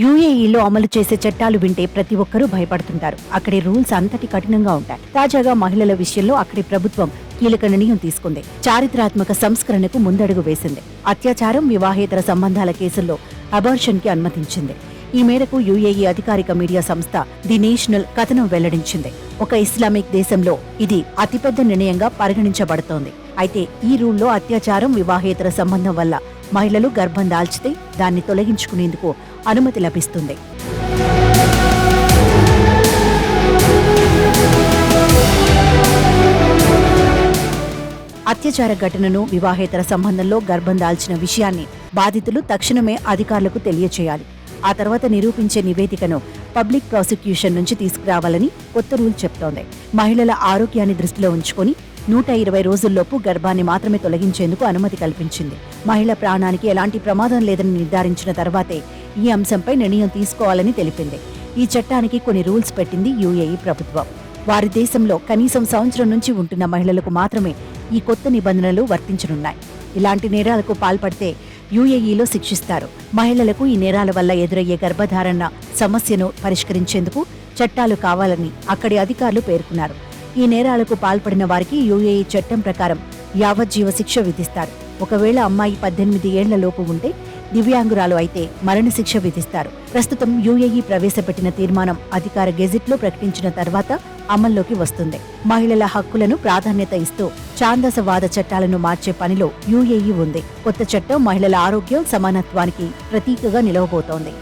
యూఏఈలో అమలు చేసే చట్టాలు వింటే ప్రతి ఒక్కరూ భయపడుతుంటారు. అక్కడి రూల్స్ అంతటి కఠినంగా ఉంటాయి. తాజాగా మహిళల విషయంలో అక్కడి ప్రభుత్వం కీలక నిర్ణయం తీసుకుంది. చారిత్రాత్మక సంస్కరణకు ముందడుగు వేసింది. అత్యాచారం వివాహేతర సంబంధాల కేసుల్లో అబార్షన్కి అనుమతించింది. ఈ మేరకు యుఏఈ అధికారిక మీడియా సంస్థ ది నేషనల్ కథనం వెల్లడించింది. ఒక ఇస్లామిక్ దేశంలో ఇది అతిపెద్ద నిర్ణయంగా పరిగణించబడుతోంది. అయితే ఈ రూల్లో అత్యాచారం వివాహేతర సంబంధం వల్ల మహిళలు గర్భం దాల్చితే దాన్ని తొలగించుకునేందుకు అనుమతి లభిస్తుంది. అత్యాచార ఘటనను వివాహేతర సంబంధంలో గర్భం దాల్చిన విషయాన్ని బాధితులు తక్షణమే అధికారులకు తెలియచేయాలి. ఆ తర్వాత నిరూపించే నివేదికను పబ్లిక్ ప్రాసిక్యూషన్ నుంచి తీసుకురావాలని కొత్త రూల్ చెప్తోంది. మహిళల ఆరోగ్యాన్ని దృష్టిలో ఉంచుకొని నూట ఇరవై రోజుల్లోపు గర్భాన్ని మాత్రమే తొలగించేందుకు అనుమతి కల్పించింది. మహిళ ప్రాణానికి ఎలాంటి ప్రమాదం లేదని నిర్ధారించిన తర్వాతే ఈ అంశంపై నిర్ణయం తీసుకోవాలని తెలిపింది. ఈ చట్టానికి కొన్ని రూల్స్ పెట్టింది యుఏఈ ప్రభుత్వం. వారి దేశంలో కనీసం సంవత్సరం నుంచి ఉంటున్న మహిళలకు మాత్రమే ఈ కొత్త నిబంధనలు వర్తించనున్నాయి. ఇలాంటి నేరాలకు పాల్పడితే యుఏఈలో శిక్షిస్తారు. మహిళలకు ఈ నేరాల వల్ల ఎదురయ్యే గర్భధారణ సమస్యను పరిష్కరించేందుకు చట్టాలు కావాలని అక్కడి అధికారులు పేర్కొన్నారు. ఈ నేరాలకు పాల్పడిన వారికి యుఏఈ చట్టం ప్రకారం యావజ్జీవ శిక్ష విధిస్తారు. ఒకవేళ అమ్మాయి పద్దెనిమిది ఏళ్ళ లోపు ఉంటే దివ్యాంగురాలు అయితే మరణశిక్ష విధిస్తారు. ప్రస్తుతం యుఏఈ ప్రవేశపెట్టిన తీర్మానం అధికార గెజిట్లో ప్రకటించిన తర్వాత అమల్లోకి వస్తుంది. మహిళల హక్కులను ప్రాధాన్యత ఇస్తూ ఛాందసవాద చట్టాలను మార్చే పనిలో యుఏఈ ఉంది. కొత్త చట్టం మహిళల ఆరోగ్యం సమానత్వానికి ప్రతీకగా నిలవబోతోంది.